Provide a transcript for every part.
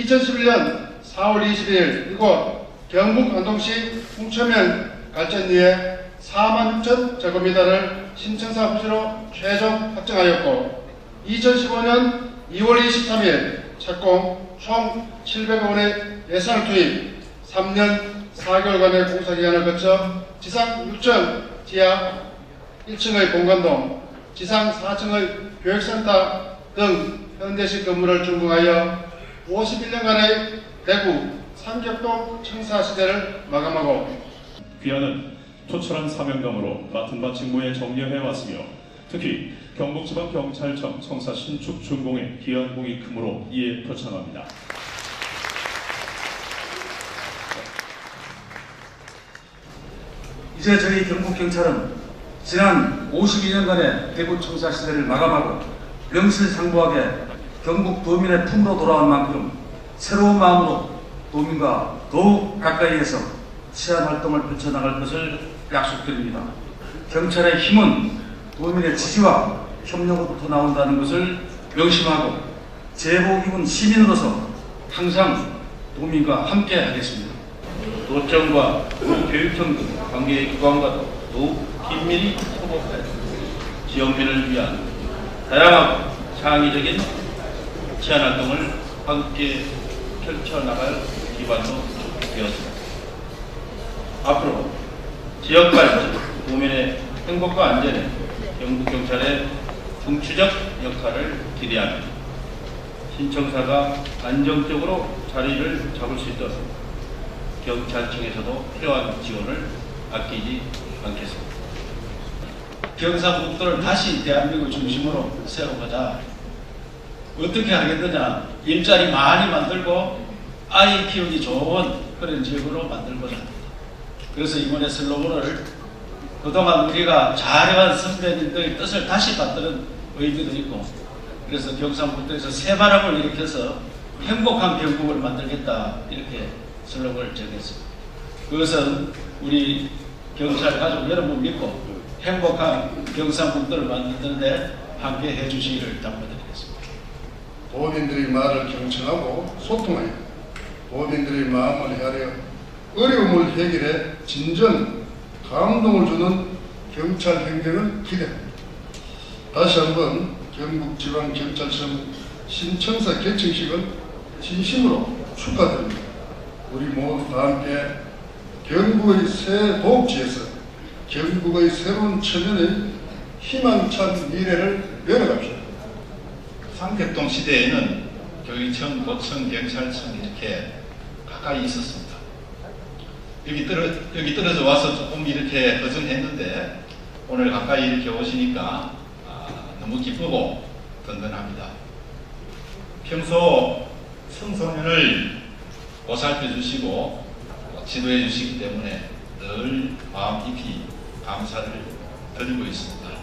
2011년 4월 22일 이곳 경북 안동시 홍천면 갈전리에 4만 6천 제곱미터를 신청사 부지로 최종 확정하였고 2015년 2월 23일 착공 총 700억 원의 예산을 투입 3년 4개월간의 공사 기간을 거쳐 지상 6층 지하 1층의 공간동, 지상 4층의 교육센터 등 현대식 건물을 준공하여 51년간의 대구 삼격동 청사 시대를 마감하고 귀하는 초철한 사명감으로 맡은 바 직무에 정리해 왔으며 특히 경북지방경찰청 청사 신축 준공의 귀한 공이 크므로 이에 표창합니다. 이제 저희 경북경찰은 지난 52년간의 대구 청사 시대를 마감하고 명실상부하게 경북 도민의 품으로 돌아온 만큼 새로운 마음으로 도민과 더욱 가까이에서 치안 활동을 펼쳐나갈 것을 약속드립니다. 경찰의 힘은 도민의 지지와 협력으로부터 나온다는 것을 명심하고 제복 입은 시민으로서 항상 도민과 함께 하겠습니다. 도청과 교육청 등 관계 기관과도 더욱 긴밀히 협업해 지역민을 위한 다양하고 창의적인 치안 활동을 함께 펼쳐나갈 기반으로 되었습니다. 앞으로 지역 발전, 도민의 행복과 안전에 경북경찰의 중추적 역할을 기대하며 신청사가 안정적으로 자리를 잡을 수 있도록 경찰청에서도 필요한 지원을 아끼지 않겠습니다. 경상북도를 다시 대한민국 중심으로 세워보자. 어떻게 하겠느냐? 일자리 많이 만들고 아이 키우기 좋은 그런 지역으로 만들고자 합니다. 그래서 이번에 슬로건을 그동안 우리가 잘해온 선배님들의 뜻을 다시 받드는 의미도 있고 그래서 경상북도에서 새바람을 일으켜서 행복한 경북을 만들겠다 이렇게 슬로건을 정했습니다. 그것은 우리 경찰 가족 여러분 믿고 행복한 경상북도를 만드는데 함께 해주시기를 당부드리겠습니다. 도민들의 말을 경청하고 소통하여 도민들의 마음을 헤아려 어려움을 해결해 진정 감동을 주는 경찰 행정을 기대합니다. 다시 한번 경북지방경찰청 신청사 개청식을 진심으로 축하드립니다. 우리 모두 다 함께 경북의 새 도읍지에서 경북의 새로운 천년의 희망찬 미래를 열어갑시다. 삼격동 시대에는 교육청, 고청, 경찰청 이렇게 가까이 있었습니다. 여기 떨어 여기 떨어져 와서 조금 이렇게 허전했는데 오늘 가까이 이렇게 오시니까 아, 너무 기쁘고 든든합니다. 평소 청소년을 보살펴 주시고 지도해 주시기 때문에 늘 마음 깊이 감사를 드리고 있습니다.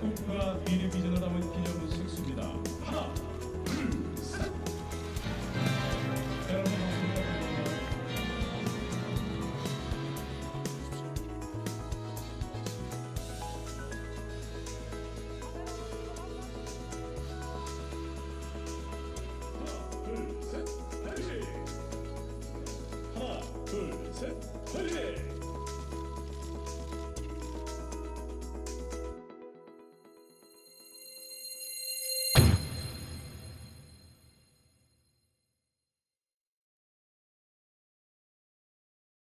꿈과 미래 비전을 담은 기념 식수입니다. 하나,